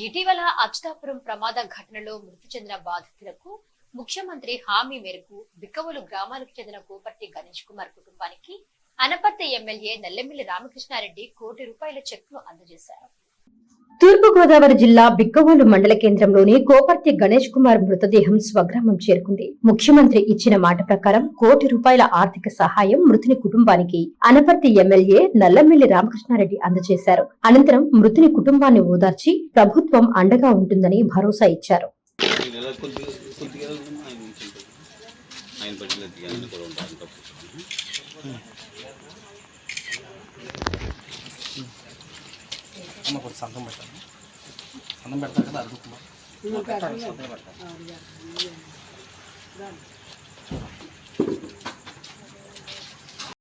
ఇటీవల అచ్చుతాపురం ప్రమాద ఘటనలో మృతి చెందిన బాధితులకు ముఖ్యమంత్రి హామీ మేరకు బిక్కవలు గ్రామానికి చెందిన కోపర్తి గణేష్ కుమార్ కుటుంబానికి అనపర్తి ఎమ్మెల్యే నల్లెమిల్లి రామకృష్ణారెడ్డి కోటి రూపాయల చెక్ను అందజేశారు. తూర్పుగోదావరి జిల్లా బిక్కవోలు మండల కేంద్రంలోని కోపర్తి గణేష్ కుమార్ మృతదేహం స్వగ్రామం చేరుకుంది. ముఖ్యమంత్రి ఇచ్చిన మాట ప్రకారం కోటి రూపాయల ఆర్థిక సహాయం మృతుని కుటుంబానికి అనపర్తి ఎమ్మెల్యే నల్లమిల్లి రామకృష్ణారెడ్డి అందజేశారు. అనంతరం మృతుని కుటుంబాన్ని ఓదార్చి ప్రభుత్వం అండగా ఉంటుందని భరోసా ఇచ్చారు. ఆయన ఉంచుంటారు. ఆయన పట్టిన ఆయన కూడా ఉంటారు తప్పు అమ్మ కొంచెం సంతం పెట్టాను సంతం పెడతారు కదా అడుగుతున్నా. సంతం పెడతాను